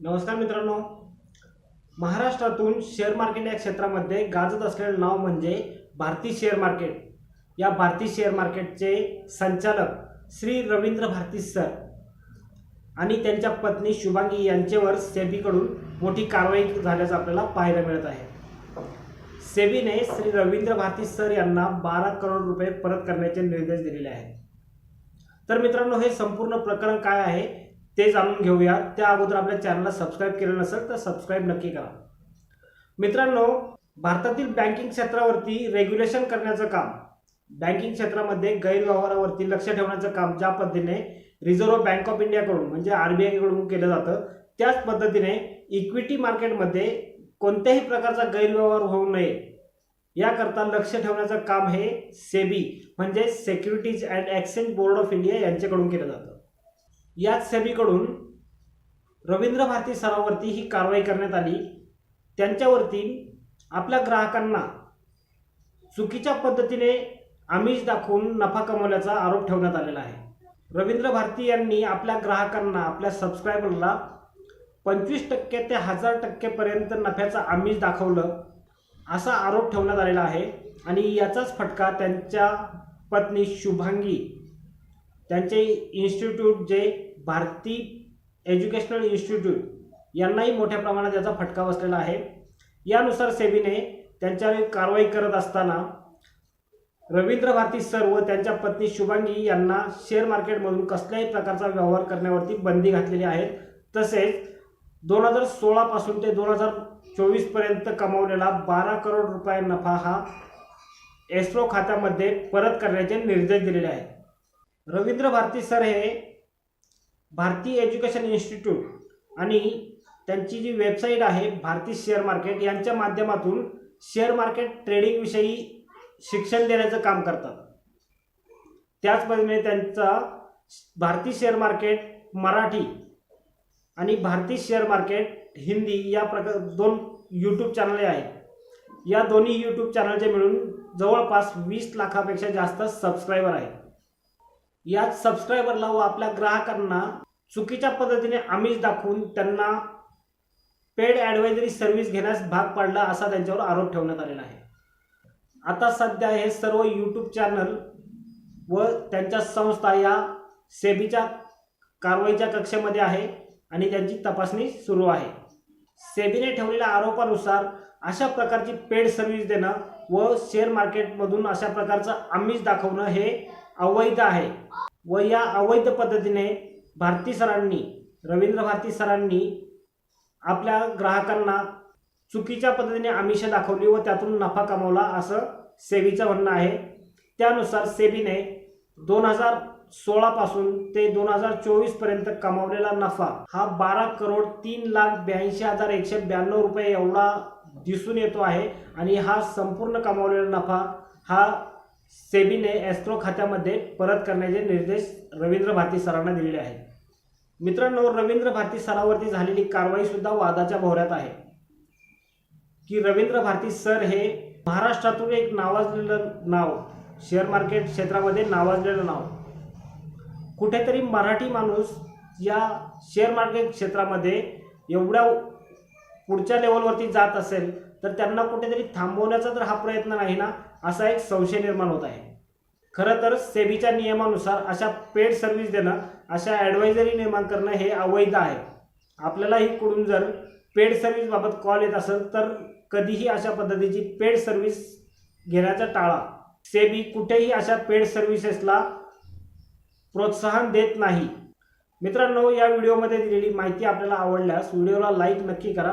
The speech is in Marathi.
नमस्कार मित्रांनो. महाराष्ट्रातून शेअर मार्केट या क्षेत्रामध्ये गाजत असलेलं नाव म्हणजे भारती शेअर मार्केट या भारती शेअर मार्केटचे संचालक श्री रवींद्र भारती सर आणि त्यांच्या पत्नी शुभांगी यांच्यावर सेबीकडून मोठी कारवाई झाल्याचं आपल्याला पाहायला मिळत आहे. सेबीने श्री रवींद्र भारती सर यांना बारा करोड रुपये परत करण्याचे निर्देश दिलेले आहेत. तर मित्रांनो हे संपूर्ण प्रकरण काय आहे? ते जाणून घेऊया. त्या अगोदर आपल्या चॅनलला सबस्क्राईब केलं नसेल तर सबस्क्राईब नक्की करा. मित्रांनो भारतातील बँकिंग क्षेत्रावरती रेग्युलेशन करण्याचं काम बँकिंग क्षेत्रामध्ये गैरव्यवहारावरती लक्ष ठेवण्याचं काम ज्या पद्धतीने रिझर्व्ह बँक ऑफ इंडियाकडून म्हणजे आर बी आयकडून केलं जातं त्याच पद्धतीने इक्विटी मार्केटमध्ये कोणत्याही प्रकारचा गैरव्यवहार होऊ नये. याकरता लक्ष ठेवण्याचं काम हे सेबी म्हणजे securities and exchange board of India यांच्याकडून केलं जातं. याच सेबीकडून रवींद्र भारती सरावरती ही कारवाई करण्यात आली. त्यांच्यावरती आपल्या ग्राहकांना चुकीच्या पद्धतीने आमिष दाखवून नफा कमवल्याचा आरोप ठेवण्यात आलेला आहे. रवींद्र भारती यांनी आपल्या ग्राहकांना आपल्या सबस्क्रायबरला पंचवीस टक्के ते हजार टक्केपर्यंत नफ्याचं आमिष दाखवलं असा आरोप ठेवण्यात आलेला आहे. आणि याचाच फटका त्यांच्या पत्नी शुभांगी त्यांचे इन्स्टिट्यूट जे भारती एज्युकेशनल इन्स्टिट्यूट यांनाही मोठ्या प्रमाणात याचा फटका बसलेला आहे. यानुसार सेबीने त्यांच्यावर कारवाई करत असताना रवींद्र भारती सर व त्यांच्या पत्नी शुभांगी यांना शेअर मार्केटमधून कसल्याही प्रकारचा व्यवहार करण्यावरती बंदी घातलेली आहे. तसेच दोन हजार सोळापासून ते दोन हजार चोवीसपर्यंत कमावलेला बारा करोड रुपये नफा हा एस्रो खात्यामध्ये परत करण्याचे निर्देश दिलेले आहेत. रवींद्र भारती सर हे भारती एज्युकेशन इन्स्टिट्यूट आणि त्यांची जी वेबसाईट आहे भारती शेअर मार्केट यांच्या माध्यमातून शेअर मार्केट ट्रेडिंगविषयी शिक्षण देण्याचं काम करतात. त्याच पद्धतीने त्यांचा भारती शेअर मार्केट मराठी आणि भारती शेअर मार्केट हिंदी या प्रकार दोन यूट्यूब चॅनले आहेत. या दोन्ही यूट्यूब चॅनलचे मिळून जवळपास वीस लाखापेक्षा जास्त सबस्क्रायबर आहेत. यात सबस्क्रायबरला व आपल्या ग्राहकांना चुकीच्या पद्धतीने आमिष दाखवून त्यांना पेड ॲडवायझरी सर्व्हिस घेण्यास भाग पाडला असा त्यांच्यावर आरोप ठेवण्यात आलेला आहे. आता सध्या हे सर्व यूट्यूब चॅनल व त्यांच्या संस्था या सेबीच्या कारवाईच्या कक्षेमध्ये आहे आणि त्यांची तपासणी सुरू आहे. सेबीने ठेवलेल्या आरोपानुसार अशा प्रकारची पेड सर्व्हिस देणं व शेअर मार्केटमधून अशा प्रकारचं आमिष दाखवणं हे अवैध आहे. व या अवैध पद्धतीने भारती सरांनी रवींद्र भारती सरांनी आपल्या ग्राहकांना चुकीच्या पद्धतीने आमिष दाखवली व त्यातून नफा कमावला असं सेबीचं म्हणणं आहे. त्यानुसार सेबीने दोन हजार सोळापासून ते दोन हजार चोवीसपर्यंत कमावलेला नफा हा बारा करोड तीन लाख ब्याऐंशी हजार एकशे ब्याण्णव रुपये एवढा दिसून येतो आहे आणि हा संपूर्ण कमावलेला नफा हा सेबीने एस्ट्रो खात्यामध्ये परत करण्याचे निर्देश रवींद्र भारती सरांना दिलेले आहेत. मित्रांनो रवींद्र भारती सरावरती झालेली कारवाई सुद्धा वादाच्या भोवऱ्यात आहे. की रवींद्र भारती सर हे महाराष्ट्रातून एक नावाजलेलं नाव शेअर मार्केट क्षेत्रामध्ये नावाजलेलं नाव कुठेतरी मराठी माणूस या शेअर मार्केट क्षेत्रामध्ये एवढ्या पुढच्या लेवलवरती जात असेल तर त्यांना कुठेतरी थांबवण्याचा तर हा प्रयत्न नाही ना असा एक संशय निर्माण होत आहे. खरं तर सेबीच्या नियमानुसार अशा पेड सर्व्हिस देणं अशा ॲडवायझरी निर्माण करणं हे अवैध आहे. आपल्यालाही कुठून जर पेड सर्व्हिसबाबत कॉल येत असेल तर कधीही अशा पद्धतीची पेड सर्व्हिस घेण्याचा टाळा. सेबी कुठेही अशा पेड सर्व्हिसेसला प्रोत्साहन देत नाही. मित्रांनो या व्हिडिओमध्ये दिलेली माहिती आपल्याला आवडल्यास व्हिडिओला लाईक नक्की करा.